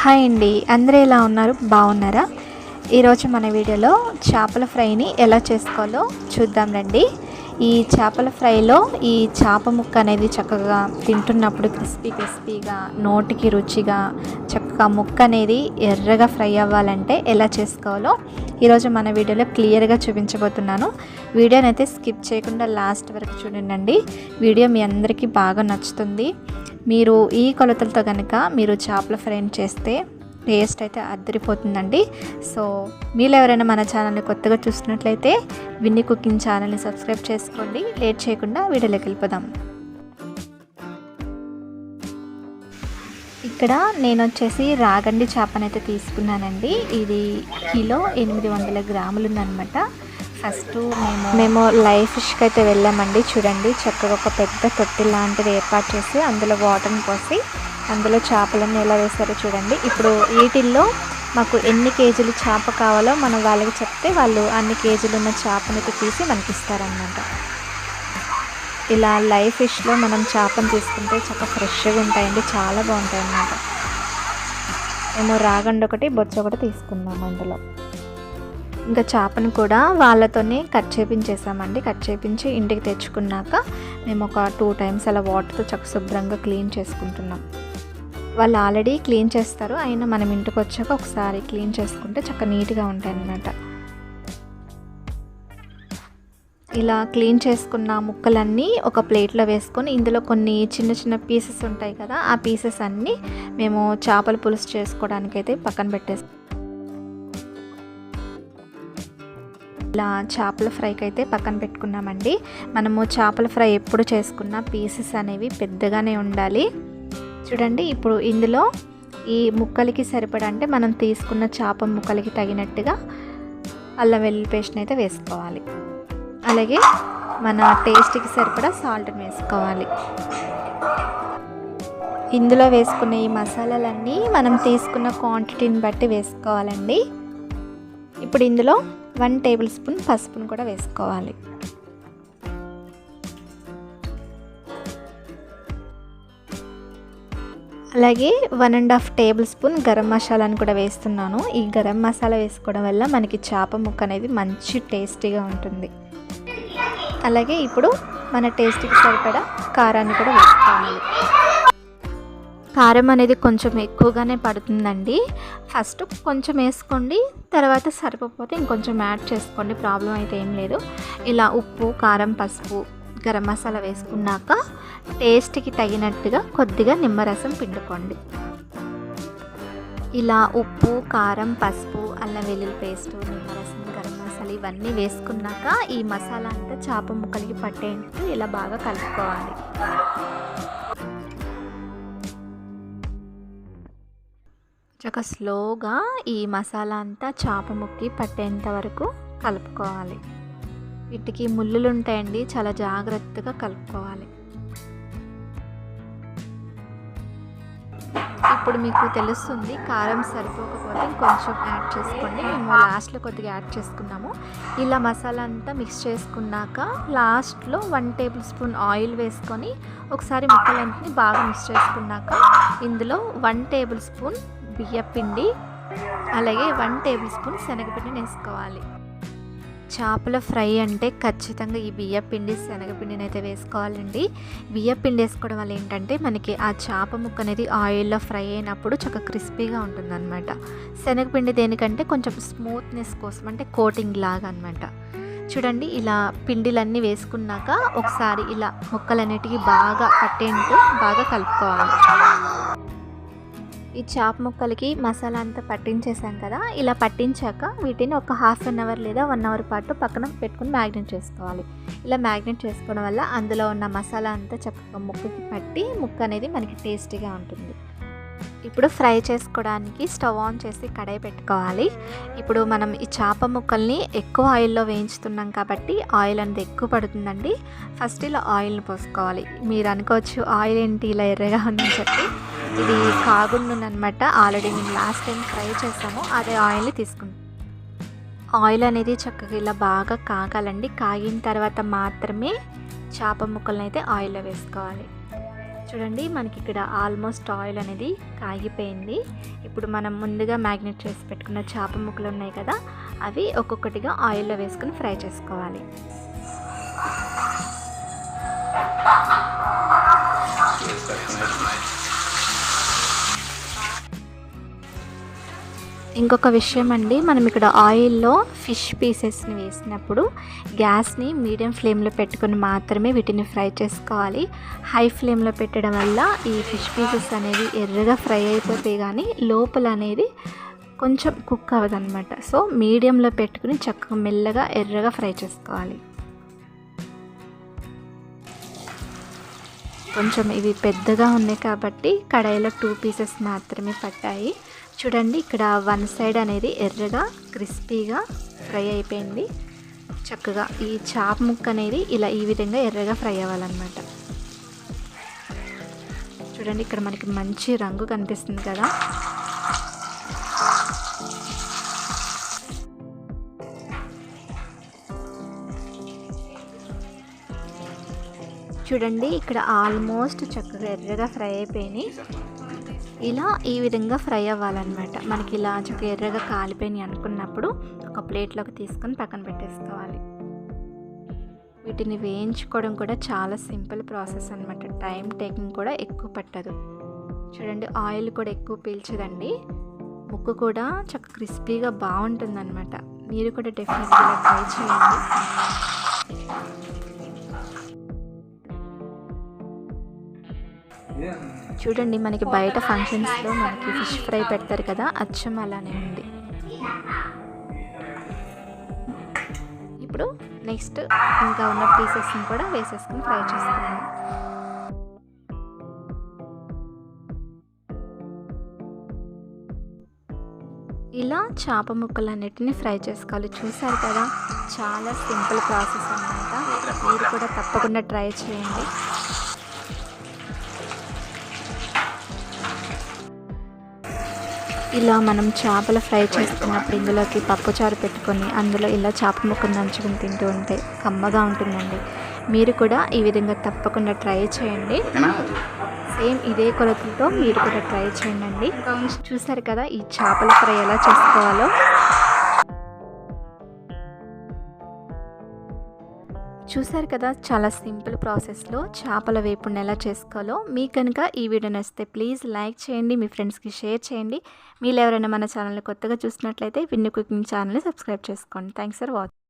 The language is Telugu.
హాయ్ అండి. అందరూ ఎలా ఉన్నారు? బాగున్నారా? ఈరోజు మన వీడియోలో చేపల ఫ్రైని ఎలా చేసుకోవాలో చూద్దాం రండి. ఈ చేపల ఫ్రైలో ఈ చేప ముక్క అనేది చక్కగా తింటున్నప్పుడు క్రిస్పీ క్రిస్పీగా నోటికి రుచిగా చక్కగా ముక్క అనేది ఎర్రగా ఫ్రై అవ్వాలంటే ఎలా చేసుకోవాలో ఈరోజు మన వీడియోలో క్లియర్గా చూపించబోతున్నాను. వీడియోని అయితే స్కిప్ చేయకుండా లాస్ట్ వరకు చూడండి వీడియో మీ అందరికీ బాగా నచ్చుతుంది. మీరు ఈ కొలతలతో కనుక మీరు చేపల ఫ్రైని చేస్తే టేస్ట్ అయితే అద్దరిపోతుందండి సో మీరు ఎవరైనా మన ఛానల్ని కొత్తగా చూసినట్లయితే విన్ని కుకింగ్ ఛానల్ని సబ్స్క్రైబ్ చేసుకోండి. లేట్ చేయకుండా వీడియోలోకి వెళ్ళిపోదాం. ఇక్కడ నేను వచ్చేసి రాగండి చేపనైతే తీసుకున్నానండి. ఇది కిలో ఎనిమిది వందల గ్రాములు ఉందన్నమాట ఫస్ట్ మేము మేము లైవ్ ఫిష్కి అయితే వెళ్ళామండి. చూడండి చక్కగా ఒక పెద్ద తొట్టి లాంటిది ఏర్పాటు చేసి అందులో వాటర్ని పోసి అందులో చేపలన్నీ ఎలా వేస్తారో చూడండి. ఇప్పుడు వీటిల్లో మాకు ఎన్ని కేజీలు చేప కావాలో మనం వాళ్ళకి చెప్తే వాళ్ళు అన్ని కేజీలు ఉన్న చేపనైతే తీసి మనకి ఇస్తారనమాట ఇలా లైవ్ ఫిష్లో మనం చేపను తీసుకుంటే చాలా ఫ్రెష్గా ఉంటాయండి చాలా బాగుంటాయి అన్నమాట మేము రాగండి ఒకటి బొచ్చ ఒకటి తీసుకున్నాము అందులో. ఇంకా చేపను కూడా వాళ్ళతోనే కట్ చేపించేసామండి. కట్ చేపించి ఇంటికి తెచ్చుకున్నాక మేము ఒక టూ టైమ్స్ అలా వాటర్తో చక్క శుభ్రంగా క్లీన్ చేసుకుంటున్నాం. వాళ్ళు ఆల్రెడీ క్లీన్ చేస్తారు. అయినా మనం ఇంటికి వచ్చాక ఒకసారి క్లీన్ చేసుకుంటే చక్క నీట్గా ఉంటాయి అన్నమాట ఇలా క్లీన్ చేసుకున్న ముక్కలన్నీ ఒక ప్లేట్లో వేసుకొని ఇందులో కొన్ని చిన్న చిన్న పీసెస్ ఉంటాయి కదా ఆ పీసెస్ అన్నీ మేము చేపల పులుసు చేసుకోవడానికైతే పక్కన పెట్టేస్తాం ఇలా చేపల ఫ్రైకి అయితే పక్కన పెట్టుకున్నామండి. మనము చేపల ఫ్రై ఎప్పుడు చేసుకున్న పీసెస్ అనేవి పెద్దగానే ఉండాలి. చూడండి ఇప్పుడు ఇందులో ఈ ముక్కలకి సరిపడా అంటే మనం తీసుకున్న చేప ముక్కలకి తగినట్టుగా అల్లం వెల్లుల్లి పేస్ట్ని అయితే వేసుకోవాలి. అలాగే మన టేస్ట్కి సరిపడా సాల్ట్ని వేసుకోవాలి. ఇందులో వేసుకున్న ఈ మసాలాలన్నీ మనం తీసుకున్న క్వాంటిటీని బట్టి వేసుకోవాలండి. ఇప్పుడు ఇందులో వన్ టేబుల్ స్పూన్ పసుపును కూడా వేసుకోవాలి. అలాగే one and half tablespoon garam మసాలాను కూడా వేస్తున్నాను. ఈ గరం మసాలా వేసుకోవడం వల్ల మనకి చేప ముక్క అనేది మంచి టేస్టీగా ఉంటుంది. అలాగే ఇప్పుడు మన టేస్ట్కి సరిపడా కారాన్ని కూడా వేసుకోవాలి. కారం అనేది కొంచెం ఎక్కువగానే పడుతుందండి. ఫస్ట్ కొంచెం వేసుకోండి తర్వాత సరిపోతే ఇంకొంచెం యాడ్ చేసుకోండి ప్రాబ్లం అయితే ఏం లేదు. ఇలా ఉప్పు కారం పసుపు గరం మసాలా వేసుకున్నాక టేస్ట్కి తగినట్టుగా కొద్దిగా నిమ్మరసం పిండుకోండి. ఇలా ఉప్పు కారం పసుపు అల్లం వెల్లుల్లి పేస్ట్ నిమ్మరసం గరం మసాలా ఇవన్నీ వేసుకున్నాక ఈ మసాలా అంతా చేప ముక్కలకి పట్టేందుకు ఇలా బాగా కలుపుకోవాలి. చక్కగా స్లోగా ఈ మసాలా అంతా చేప ముక్కి పట్టేంత వరకు కలుపుకోవాలి. వీటికి ముళ్ళులు ఉంటాయండి చాలా జాగ్రత్తగా కలుపుకోవాలి. ఇప్పుడు మీకు తెలుస్తుంది కారం సరిపోకపోతే కొంచెం యాడ్ చేసుకోండి. మేము లాస్ట్లో కొద్దిగా యాడ్ చేసుకున్నాము. ఇలా మసాలా అంతా మిక్స్ చేసుకున్నాక లాస్ట్లో వన్ టేబుల్ స్పూన్ ఆయిల్ వేసుకొని ఒకసారి ముక్కలన్నింటినీ బాగా మిక్స్ చేసుకున్నాక ఇందులో వన్ టేబుల్ స్పూన్ బియ్యపిండి అలాగే వన్ టేబుల్ స్పూన్ శనగపిండిని వేసుకోవాలి. చేపల ఫ్రై అంటే ఖచ్చితంగా ఈ బియ్యపిండి శనగపిండిని అయితే వేసుకోవాలండి. బియ్యపిండి వేసుకోవడం వల్ల ఏంటంటే మనకి ఆ చేప ముక్క అనేది ఆయిల్లో ఫ్రై అయినప్పుడు చక్కగా క్రిస్పీగా ఉంటుందన్నమాట. శనగపిండి దేనికంటే కొంచెం స్మూత్నెస్ కోసం అంటే కోటింగ్ లాగా అనమాట చూడండి ఇలా పిండిలన్నీ వేసుకున్నాక ఒకసారి ఇలా ముక్కలన్నిటికీ బాగా పట్టేంటూ బాగా కలుపుకోవాలి. ఈ చాప్ ముక్కలకి మసాలా అంతా పట్టించేసాం కదా ఇలా పట్టించాక వీటిని ఒక హాఫ్ అన్ అవర్ లేదా వన్ అవర్ పాటు పక్కన పెట్టుకుని మ్యాగ్నెట్ చేసుకోవాలి. ఇలా మ్యాగ్నెట్ చేసుకోవడం వల్ల అందులో ఉన్న మసాలా అంతా చక్కగా ముక్కకి పట్టి ముక్క అనేది మనకి టేస్టీగా ఉంటుంది. ఇప్పుడు ఫ్రై చేసుకోవడానికి స్టవ్ ఆన్ చేసి కడాయి పెట్టుకోవాలి. ఇప్పుడు మనం ఈ చేప ముక్కల్ని ఎక్కువ ఆయిల్లో వేయించుతున్నాం కాబట్టి ఆయిల్ అనేది ఎక్కువ పడుతుందండి. ఫస్ట్ ఇలా ఆయిల్ని పోసుకోవాలి. మీరు అనుకోవచ్చు ఆయిల్ ఏంటి ఇలా ఎర్రగా ఉందని చెప్పి. ఇది కాగుండునమాట ఆల్రెడీ మేము లాస్ట్ టైం ఫ్రై చేసాము. అదే ఆయిల్ని తీసుకుంటాం ఆయిల్ అనేది చక్కగా ఇలా బాగా కాగాలండి. కాగిన తర్వాత మాత్రమే చేప ముక్కలను అయితే ఆయిల్లో వేసుకోవాలి. చూడండి మనకి ఇక్కడ ఆల్మోస్ట్ ఆయిల్ అనేది కాగిపోయింది. ఇప్పుడు మనం ముందుగా మ్యాగ్నెట్ చేసి పెట్టుకున్న చేప ముక్కలు ఉన్నాయి కదా అవి ఒక్కొక్కటిగా ఆయిల్లో వేసుకొని ఫ్రై చేసుకోవాలి. ఇంకొక విషయం అండి. మనం ఇక్కడ ఆయిల్లో ఫిష్ పీసెస్ని వేసినప్పుడు గ్యాస్ని మీడియం ఫ్లేమ్లో పెట్టుకొని మాత్రమే వీటిని ఫ్రై చేసుకోవాలి. హై ఫ్లేమ్లో పెట్టడం వల్ల ఈ ఫిష్ పీసెస్ అనేవి ఎర్రగా ఫ్రై అయిపోతాయి కానీ లోపల అనేది కొంచెం కుక్ అవ్వదన్నమాట. సో మీడియంలో పెట్టుకుని చక్కగా మెల్లగా ఎర్రగా ఫ్రై చేసుకోవాలి. కొంచెం ఇవి పెద్దగా ఉన్నాయి కాబట్టి కడాయిలో టూ పీసెస్ మాత్రమే పట్టాయి. చూడండి ఇక్కడ వన్ సైడ్ అనేది ఎర్రగా క్రిస్పీగా ఫ్రై అయిపోయింది. చక్కగా ఈ చాప్ ముక్క అనేది ఇలా ఈ విధంగా ఎర్రగా ఫ్రై అవ్వాలన్నమాట. చూడండి ఇక్కడ మనకి మంచి రంగు కనిపిస్తుంది కదా. చూడండి ఇక్కడ ఆల్మోస్ట్ చక్కగా ఎర్రగా ఫ్రై అయిపోయినాయి. ఇలా ఈ విధంగా ఫ్రై అవ్వాలన్నమాట. మనకి ఇలా చక్కగా ఎర్రగా కాలిపోయినాయి అనుకున్నప్పుడు ఒక ప్లేట్లోకి తీసుకొని పక్కన పెట్టేసుకోవాలి. వీటిని వేయించుకోవడం కూడా చాలా సింపుల్ ప్రాసెస్ అనమాట టైం టేకింగ్ కూడా ఎక్కువ పట్టదు. చూడండి ఆయిల్ కూడా ఎక్కువ పీల్చదండి. ముక్కు కూడా చక్క క్రిస్పీగా బాగుంటుందన్నమాట. మీరు కూడా డెఫినెట్గా ట్రై చేయండి. చూడండి మనకి బయట ఫంక్షన్స్లో మనకి ఫిష్ ఫ్రై పెడతారు కదా అచ్చం అలానే ఉంది. ఇప్పుడు నెక్స్ట్ ఇంకా ఉన్న పీసెస్ని కూడా వేసేసుకుని ఫ్రై చేసుకున్నాం ఇలా చేప ముక్కలన్నిటిని ఫ్రై చేసుకోవాలి. చూసారు కదా చాలా సింపుల్ ప్రాసెస్ అన్నమాట. మీరు కూడా తప్పకుండా ట్రై చేయండి. ఇలా మనం చేపలు ఫ్రై చేసుకున్నప్పుడు ఇందులోకి పప్పుచారు పెట్టుకొని అందులో ఇలా చేప ముక్కను నంచుకుని తింటూ ఉంటే కమ్మగా ఉంటుందండి. మీరు కూడా ఈ విధంగా తప్పకుండా ట్రై చేయండి. సేమ్ ఇదే కొలతలతో మీరు కూడా ట్రై చేయండి. చూసారు కదా ఈ చేపల ఫ్రై ఎలా చేసుకోవాలో? చూసారు కదా చాలా సింపుల్ ప్రాసెస్లో చేపల వేపుడిని ఎలా చేసుకోవాలో. మీకు కనుక ఈ వీడియో నచ్చితే ప్లీజ్ లైక్ చేయండి మీ ఫ్రెండ్స్కి షేర్ చేయండి. మీరు ఎవరైనా మన ఛానల్ని కొత్తగా చూసినట్లయితే విన్ను కుకింగ్ ఛానల్ని సబ్స్క్రైబ్ చేసుకోండి. Thanks for watching